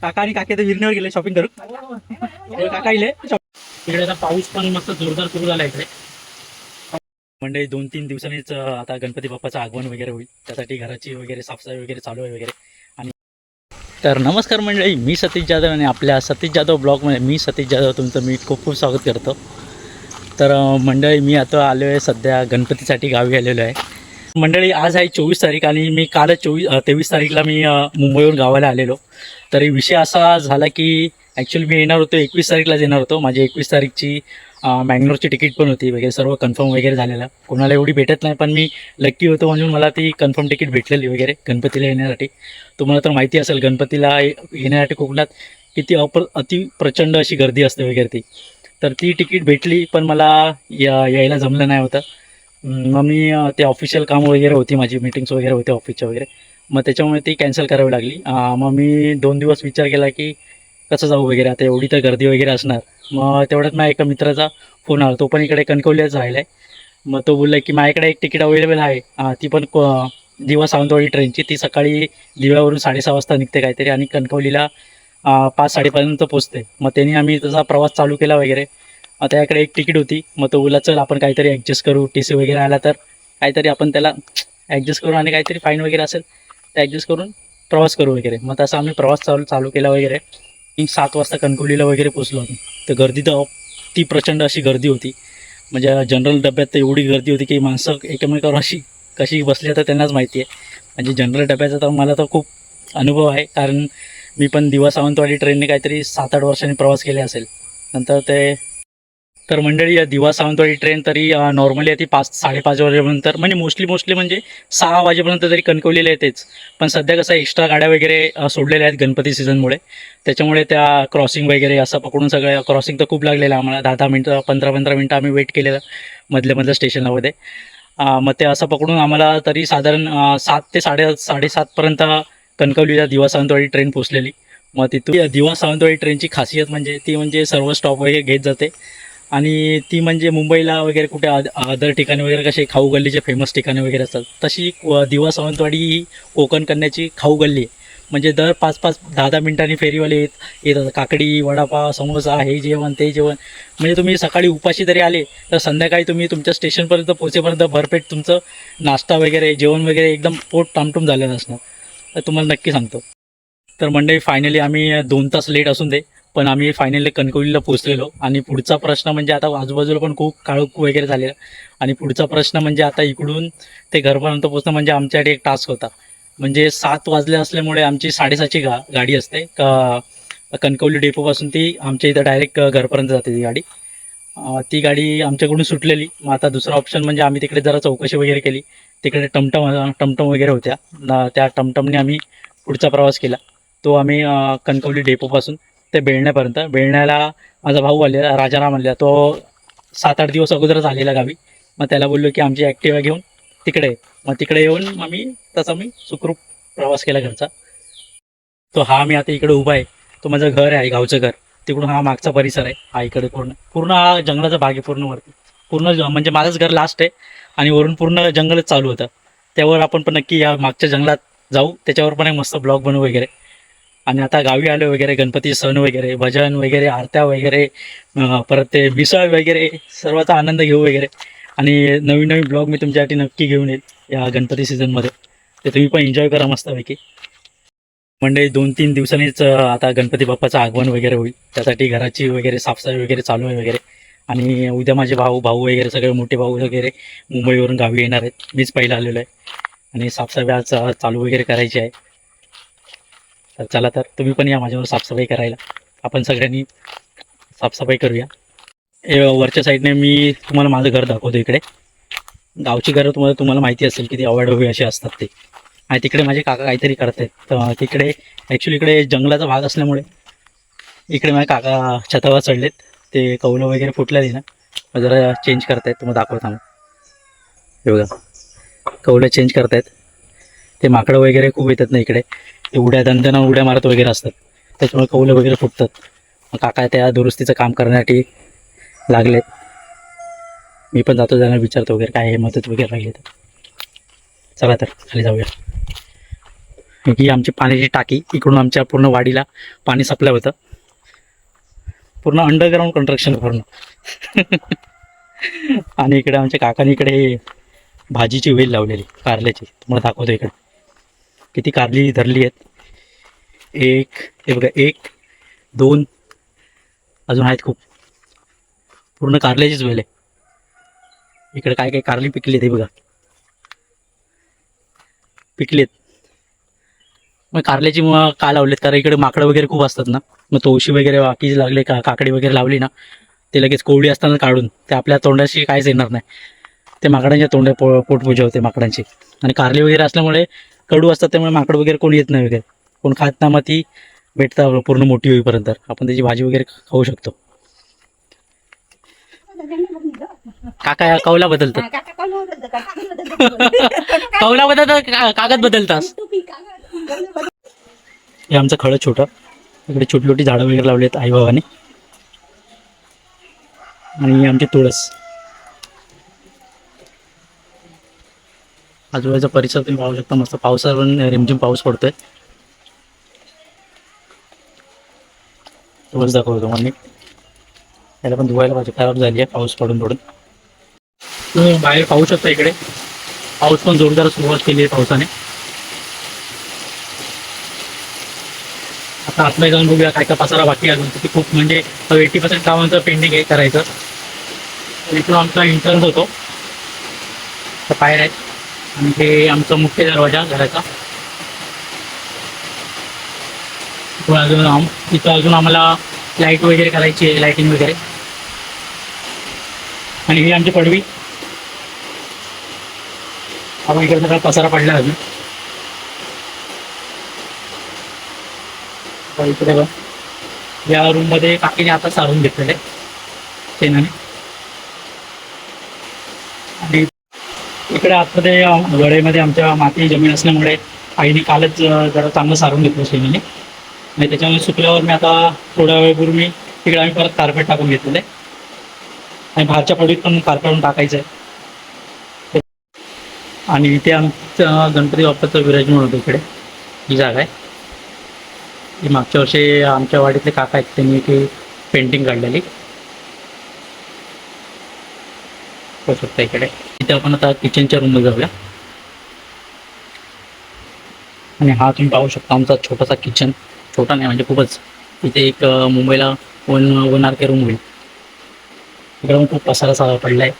काका आणि काकी तर विरणीवर गेले शॉपिंग करू काका इले इकडे आता पाऊस पण मस्त जोरदार सुरू झाला इकडे. म्हणजे दोन तीन दिवसांनीच आता गणपती बाप्पाचं आगमन वगैरे होईल. त्यासाठी घराची वगैरे साफसफाई वगैरे चालू आहे वगैरे. आणि तर नमस्कार मंडळी मी सतीश जाधव आणि आपल्या सतीश जाधव ब्लॉगमध्ये मी सतीश जाधव तुमचं मी खूप खूप स्वागत करतो. तर मंडळी मी आता आलो आहे सध्या गणपतीसाठी गावी आलेलो आहे. मंडळी आज आहे चोवीस तारीख आणि मी कालच चोवीस तेवीस तारीखला मी मुंबईहून गावाला आलेलो. तरी विषय असा झाला की ॲक्च्युली मी येणार होतो एकवीस तारीखलाच येणार होतो. माझी एकवीस तारीखची मँगलोरची तिकीट पण होती वगैरे सर्व कन्फर्म वगैरे झालेलं. कोणाला एवढी भेटत नाही पण मी लक्की होतो म्हणून मला ती कन्फर्म तिकीट भेटलेली वगैरे गणपतीला येण्यासाठी. तुम्हाला तर माहिती असेल गणपतीला येण्यासाठी कोकणात किती अप्र अति प्रचंड अशी गर्दी असते वगैरे ती. तर ती तिकीट भेटली पण मला या यायला जमलं नाही होतं. मग मी ते ऑफिशियल काम वगैरे होती माझी मीटिंग्स वगैरे होते ऑफिसच्या वगैरे. मग त्याच्यामुळे ती कॅन्सल करावी लागली. मग मी दोन दिवस विचार केला की कसं जाऊ वगैरे आता एवढी तर गर्दी वगैरे असणार. मग तेवढ्यात माझ्या एका मित्राचा फोन आला तो पण इकडे कणकवलीच राहिला आहे मग तो बोलला की माझ्याकडे एक तिकीट अवेलेबल आहे. ती पण दिवा सावंतवाडी ट्रेनची ती सकाळी दिव्यावरून साडेसहा वाजता निघते काहीतरी आणि कणकवलीला पाच साडेपाचपर्यंत पोचते मग त्यांनी आम्ही तसा प्रवास चालू केला वगैरे. मग त्याकडे एक तिकीट होती. मग तो बोला चल आपण काहीतरी ॲडजस्ट करू. टी सी वगैरे आला तर काहीतरी आपण त्याला ॲडजस्ट करू आणि काहीतरी फाईन वगैरे असेल ते ॲडजस्ट करून प्रवास करू वगैरे. मग तसा आम्ही प्रवास चालू चालू केला वगैरे. मी सात वाजता कणकवलीला वगैरे पोचलो होतो तर गर्दी तर ती प्रचंड अशी गर्दी होती. म्हणजे जनरल डब्यात तर एवढी गर्दी होती की माणसं एकमेकावर अशी कशी बसली तर त्यांनाच माहिती आहे. म्हणजे जनरल डब्याचा तर मला तर खूप अनुभव आहे. कारण मी पण दिवा सावंतवाडी ट्रेनने काहीतरी सात आठ वर्षांनी प्रवास केले असेल. नंतर ते तर मंडळी दिवा सावंतवाडी ट्रेन तरी नॉर्मली ती पाच साडेपाच वाजेपर्यंत म्हणजे मोस्टली मोस्टली म्हणजे सहा वाजेपर्यंत तरी कणकवलीला येतेच. पण सध्या कसं एक्स्ट्रा गाड्या वगैरे सोडलेल्या आहेत गणपती सीझनमुळे त्याच्यामुळे त्या क्रॉसिंग वगैरे असं पकडून सगळ्या क्रॉसिंग तर खूप लागलेलं आम्हाला. दहा दहा मिनटं पंधरा पंधरा मिनटं आम्ही वेट केलेलं मधल्या मधल्या स्टेशनमध्ये मग ते असं पकडून आम्हाला तरी साधारण सात ते साडे साडेसातपर्यंत कणकवलीला दिवा सावंतवाडी ट्रेन पोचलेली मग तिथून दिवा सावंतवाडी ट्रेनची खासियत म्हणजे ती म्हणजे सर्व स्टॉप वगैरे घेत जाते. आणि ती म्हणजे मुंबईला वगैरे कुठे अदर ठिकाणी वगैरे कसे खाऊ गल्लीचे फेमस ठिकाणी वगैरे असतात तशी दिवा सावंतवाडी ही कोकण कन्याची खाऊ गल्ली आहे. म्हणजे दर पाच पाच दहा दहा मिनिटांनी फेरीवाले येत येतात काकडी वडापाव समोसा हे जेवण ते जेवण. म्हणजे तुम्ही सकाळी उपाशी तरी आले तर संध्याकाळी तुम्ही तुमच्या स्टेशनपर्यंत पोहोचेपर्यंत भरपेट तुमचं नाश्ता वगैरे जेवण वगैरे एकदम पोट टामटूम झालेलं असणार. तर तुम्हाला नक्की सांगतो. तर मंडळी फायनली आम्ही दोन तास लेट असून दे पण आम्ही फायनली कणकवलीला पोहोचलेलो. आणि पुढचा प्रश्न म्हणजे आता आजूबाजूला पण खूप काळोख वगैरे झालेला. आणि पुढचा प्रश्न म्हणजे आता इकडून ते घरपर्यंत पोहोचणं म्हणजे आमच्यासाठी एक टास्क होता. म्हणजे सात वाजले असल्यामुळे आमची साडेसातची गा गाडी असते. का कणकवली डेपोपासून ती आमच्या इथं डायरेक्ट घरपर्यंत जाते ती गाडी. ती गाडी आमच्याकडून सुटलेली. मग आता दुसरा ऑप्शन म्हणजे आम्ही तिकडे जरा चौकशी वगैरे केली. तिकडे टमटम टमटम वगैरे होत्या. त्या टमटमने आम्ही पुढचा प्रवास केला. तो आम्ही कणकवली डेपोपासून ते बेळण्यापर्यंत बेळण्याला माझा भाऊ आलेला राजाराम आलेला. तो सात आठ दिवस अगोदरच आलेला गावी. मग त्याला बोललो की आमची ॲक्टिवा घेऊन तिकडे मग तिकडे येऊन आम्ही तसा मी सुखरूप प्रवास केला घरचा. तो हा मी आता इकडे उभा आहे. तो माझं घर आहे गावचं घर. तिकडून हा मागचा परिसर आहे हा इकडे पूर्ण पूर्ण हा जंगलाचा भाग आहे पूर्ण वरती पूर्ण म्हणजे माझंच घर लास्ट आहे आणि वरून पूर्ण जंगलच चालू होतं. त्यावर आपण पण नक्की या मागच्या जंगलात जाऊ. त्याच्यावर पण एक मस्त ब्लॉग बनवू वगैरे. आणि आता गावी आलो वगैरे गणपती सण वगैरे भजन वगैरे आरत्या वगैरे परत ते मिसळ वगैरे सर्वाचा आनंद घेऊ वगैरे. आणि नवीन नवीन ब्लॉग मी तुमच्यासाठी नक्की घेऊन येईल या गणपती सीझनमध्ये ते तुम्ही पण एन्जॉय करा मस्तपैकी. म्हणजे दोन तीन दिवसांनीच आता गणपती बाप्पाचं आगमन वगैरे होईल. त्यासाठी घराची वगैरे साफसफाई वगैरे चालू आहे वगैरे. आणि उद्या माझे भाऊ भाऊ वगैरे सगळे मोठे भाऊ वगैरे मुंबईवरून गावी येणार आहेत. मीच पहिला आलेलो आहे. आणि साफसफाई आज चालू वगैरे करायची आहे. तर चला तर तुम्ही पण या माझ्यावर साफसफाई करायला. आपण सगळ्यांनी साफसफाई करूया. हे वरच्या साईडने मी तुम्हाला माझं घर दाखवतो इकडे. गावची घरं तुम्हाला तुम्हाला माहिती असेल किती हवी असे असतात ते. आणि तिकडे माझे काका काहीतरी करतात तर तिकडे ॲक्च्युली इकडे जंगलाचा भाग असल्यामुळे इकडे माझे काका छतावर चढलेत. ते कौलं वगैरे फुटलेली ना मग जरा चेंज करतायत. तुम्हाला दाखवत आम्ही. हे बघा. कौलं चेंज करतायत. ते माकडं वगैरे खूप येतात ना इकडे. ते उड्या दंदना उड्या मारत वगैरे असतात. त्याच्यामुळे कौलं वगैरे फुटतात. मग काका त्या दुरुस्तीचं काम करण्यासाठी लागलेत. मी पण जातो त्यांना विचारतो वगैरे काय हे मदत वगैरे राहिली तर. चला तर खाली जाऊया. ही आमची पाण्याची टाकी इकडून आमच्या पूर्ण वाडीला पाणी सप्लाय होतं. पूर्ण अंडरग्राऊंड कन्स्ट्रक्शन पूर्ण आणि इकडे आमच्या काकाने इकडे भाजीची वेल लावलेली कारल्याची. तुम्हाला दाखवतो इकडे. किती कारली धरली आहेत. एक हे बघा एक दोन अजून आहेत खूप. पूर्ण कारल्याचीच वेल आहे. इकडे काय काय कारली पिकली ते बघा. पिकलेत मग कारल्याची मग का लावलेत? कारण इकडे माकडं वगैरे खूप असतात ना. मग तोशी वगैरे बाकी लागले का? काकडी वगैरे लावली ना ते लगेच कोवळी असताना काढून ते आपल्या तोंडाशी काहीच येणार नाही. ते माकडांच्या तोंडा पो पोटपूजा होते माकडांची. आणि कारली वगैरे असल्यामुळे कडू असतात त्यामुळे माकड वगैरे कोण येत नाही वगैरे. कोण खात ना मग ती भेटता पूर्ण मोठी होईपर्यंत. आपण त्याची भाजी वगैरे खाऊ शकतो. काका कौला बदलतात. कौला बदलतात. कागद बदलतास हे आमचं खळं छोटं. इकडे छोटी छोटी झाडं वगैरे लावली आहेत आई बाबाने आणि आमची तुळस. आजूबाजूचा परिसर तुम्ही पाहू शकता मस्त पावसावर पण रिमझिम पाऊस पडतोय. तुळस दाखवतो तुम्हाला त्याला पण धुवायला पाहिजे खराब झाली आहे पाऊस पडून पडून. तुम्ही बाहेर पाहू शकता इकडे. पाऊस पण जोरदार सुरुवात केली आहे पावसाने. आता आतमध्ये जाऊन बघूया काय काय पसारा बाकी अजून. किती खूप म्हणजे एटी पर्सेंट कामांचं पेंडिंग आहे करायचं. इथून आमचा इंटर्न होतो. तर बाहेर आहेत आणि हे आमचा मुख्य दरवाजा घराचा. अजून आम तिथं अजून आम्हाला लाइट वगैरे करायची आहे लाईटिंग वगैरे. आणि ही आमची पडवी आपण इकडे सगळा पसारा पडला अजून. तर इकडे बघ. या रूममध्ये काकीने आता सारून घेतलेले शेणाने. आणि इकडे आतमध्ये गळेमध्ये आमच्या माती जमीन असल्यामुळे आईने कालच जरा चांगलं सारून घेतलं सेनाने आणि त्याच्यामुळे सुकल्यावर मी आता थोड्या वेळपूर्वी तिकडे आम्ही परत कार्पेट टाकून घेतलेलं आहे. आणि बाहेरच्या पडीत पण कार्पेट टाकायचं आहे. आणि इथे आमचं गणपती बाप्पाचं विराजमान होतं इकडे. ही जागा आहे. मागच्या वर्षी आमच्या वाडीतले काका आहेत त्यांनी ती पेंटिंग काढलेली. होऊ शकता इकडे. इथे आपण आता किचनच्या रूममध्ये जाऊया. आणि हा तुम्ही पाहू शकता आमचा छोटासा किचन छोटा नाही म्हणजे खूपच. इथे एक मुंबईला one one R K room होईल इकडे पण खूप पसारा सा पडला आहे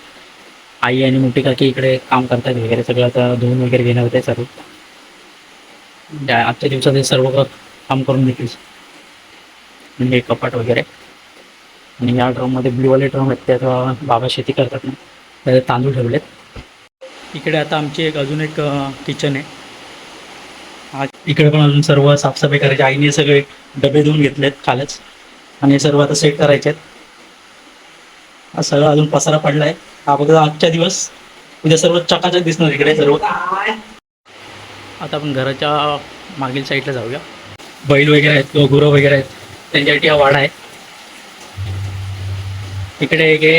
आई आणि मोठी काकी इकडे काम करतात वगैरे. सगळं आता धुवून वगैरे घेणार होते सर्व आजच्या दिवसात हे सर्व काम करून देतील म्हणजे हे कपाट वगैरे. आणि या ड्रममध्ये ब्लूवाले ड्रम आहेत त्याचा बाबा शेती करतात ना त्याचे तांदूळ ठेवलेत. इकडे आता आमची एक अजून एक किचन आहे. आज इकडे पण अजून सर्व साफसफाई करायची आईने सगळे डबे धुवून घेतलेत कालच आणि हे सर्व आता सेट करायचे आहेत हा सगळं अजून पसारा पडला आहे हा बघा आजच्या दिवस. उद्या सर्व चकाचक दिसणार इकडे सर्व. आता आपण घराच्या मागील साईडला जाऊया. बैल वगैरे आहेत किंवा गुरं वगैरे आहेत त्यांच्यासाठी हा वाडा आहे. इकडे एक आहे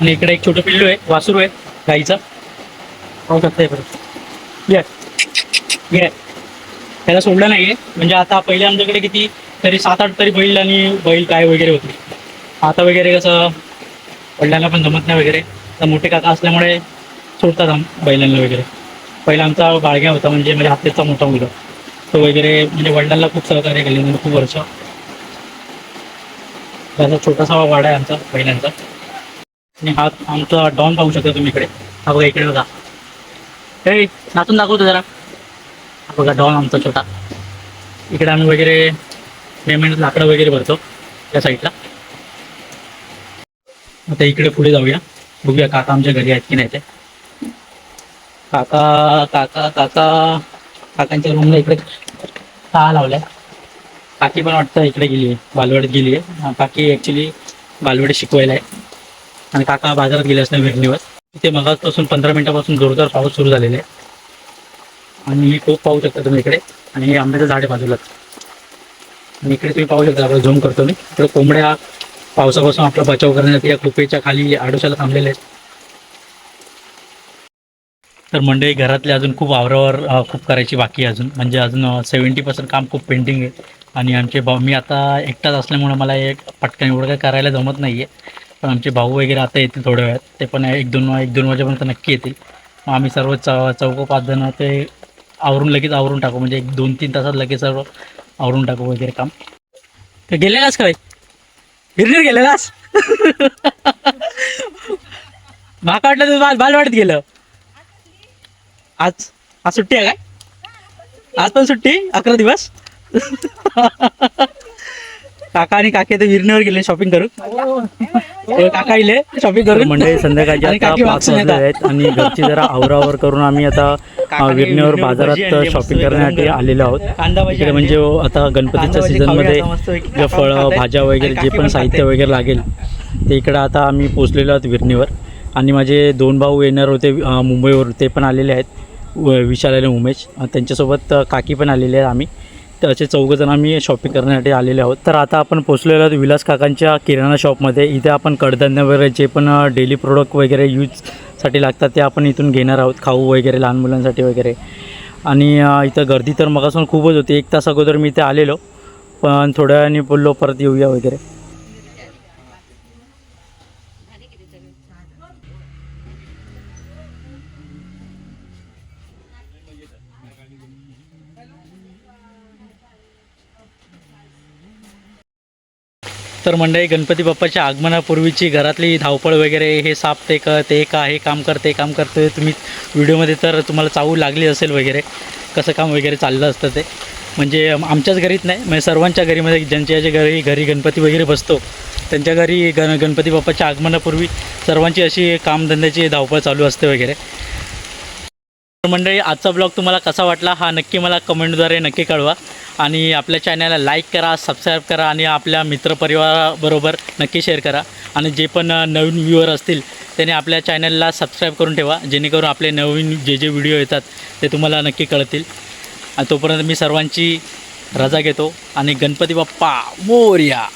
आणि इकडे एक छोटं पिल्लू आहे वासरू आहे गाईचा. पाहू शकता बरं ये त्याला सोडलं नाही आहे म्हणजे आता पहिले आमच्याकडे किती तरी सात आठ तरी बैल आणि बैल काय वगैरे होते. आता वगैरे कसं वडिलांना पण जमत नाही वगैरे. तर मोठे काका असल्यामुळे सोडतात आम बैलांना वगैरे. पहिला आमचा बाळग्या होता म्हणजे म्हणजे हातेचा मोठा मुलगा. तो वगैरे म्हणजे वडिलांना खूप सहकार्य केले म्हणजे खूप वर्ष. त्याचा छोटासा वाडा आहे आमचा बैलांचा आणि हा आमचा डॉन पाहू शकता तुम्ही इकडे. हा बघा इकडे बघा. हे नाचून दाखवतो जरा. हा बघा डॉन आमचा छोटा. इकडे आम्ही वगैरे पेमेंट लाकडं वगैरे भरतो त्या साईडला. आता इकडे पुढे जाऊया. बघूया काका आमच्या घरी आहेत की नाही ते. काका काका काका. काकांच्या रूमला इकडे सहा लावल्या. काकी पण वाटतं इकडे गेली आहे बालवाडीत गेली आहे काकी ॲक्च्युली बालवाडी शिकवायला आहे आणि काका बाजारात गेले असणार विरणीवर इथे मगापासून पंधरा मिनिटापासून जोरदार पाऊस सुरू झालेला आहे आणि हे खूप पाहू शकता तुम्ही इकडे. आणि हे आंब्याचं झाड आहे आणि इकडे तुम्ही पाहू शकता आपला झूम करतो मी. इकडे कोंबड्या पावसापासून आपला बचाव करण्यासाठी या कुपेच्या खाली आडोशाला थांबलेल्या आहेत. तर मंडळी घरातले अजून खूप आवरावर खूप करायची बाकी आहे अजून. म्हणजे अजून सेवन्टी पर्सेंट काम खूप पेंडिंग आहे. आणि आमचे भाऊ मी आता एकटाच असल्यामुळं मला एक पटकन एवढं काय करायला जमत नाही आहे पण आमचे भाऊ वगैरे आता येतील थोड्या वेळात. ते पण एक दोन एक दोन वाजेपर्यंत नक्की येतील. मग आम्ही सर्व च चौघं पाच जण ते आवरून लगेच आवरून टाकू. म्हणजे एक दोन तीन तासात लगेच सर्व आवरून टाकू वगैरे काम. तर गेलेलास काय हिरनीर गेलेलास? माका वाटलं तर बाल बालवाडीत गेलं. आज आज सुट्टी आहे काय आज पण सुट्टी अकरा दिवस काका आणि काकी ते विरणीवर गेले शॉपिंग करू काका इले शॉपिंग करू मंडळी संध्याकाळचे. आहेत आणि घरची जरा आवरावर करून आम्ही आता विरणेवर बाजारात शॉपिंग करण्यासाठी. आलेलो आहोत इकडे. म्हणजे आता गणपतीच्या सीझनमध्ये फळं. भाज्या वगैरे जे पण साहित्य. वगैरे लागेल ते इकडं आता आम्ही पोचलेलो आहोत विरणीवर आणि माझे दोन भाऊ येणार होते मुंबईवर ते पण आलेले आहेत विशाल आणि उमेश त्यांच्यासोबत काकी पण आलेले आहे आम्ही. तर असे चौघजण आम्ही शॉपिंग करण्यासाठी आलेले आहोत. तर आता आपण पोचलेलो आहोत विलास काकांच्या किराणा शॉपमध्ये इथे आपण कडधान्य वगैरे जे पण डेली प्रोडक्ट वगैरे यूजसाठी लागतात ते आपण इथून घेणार आहोत. खाऊ वगैरे लहान मुलांसाठी वगैरे. आणि इथं गर्दी तर मगासून खूपच होती. एक तास अगोदर मी इथे आलेलो. पण थोड्या वेळाने बोललो परत येऊया वगैरे. तर मंडळी गणपती बाप्पाच्या आगमनापूर्वीची घरातली धावपळ वगैरे हे साप ते का ते का हे काम करते काम करते तुम्ही व्हिडिओमध्ये तर तुम्हाला चावू लागली असेल वगैरे कसं काम वगैरे चाललं असतं ते. म्हणजे आमच्याच घरीच नाही म्हणजे सर्वांच्या घरीमध्ये ज्यांच्या घरी घरी गणपती वगैरे बसतो त्यांच्या घरी गण गणपती बाप्पाच्या आगमनापूर्वी सर्वांची अशी कामधंद्याची धावपळ चालू असते वगैरे. मंडळी आजचा ब्लॉग तुम्हाला कसा वाटला हा नक्की मला कमेंटद्वारे नक्की कळवा. आणि आपल्या चॅनलला लाईक करा सबस्क्राईब करा आणि आपल्या मित्रपरिवाराबरोबर नक्की शेअर करा. आणि जे पण नवीन व्ह्युअर असतील त्याने आपल्या चॅनलला सबस्क्राईब करून ठेवा. जेणेकरून आपले नवीन जे जे व्हिडिओ येतात ते तुम्हाला नक्की कळतील. आणि तोपर्यंत मी सर्वांची रजा घेतो. आणि गणपती बाप्पा मोर्या!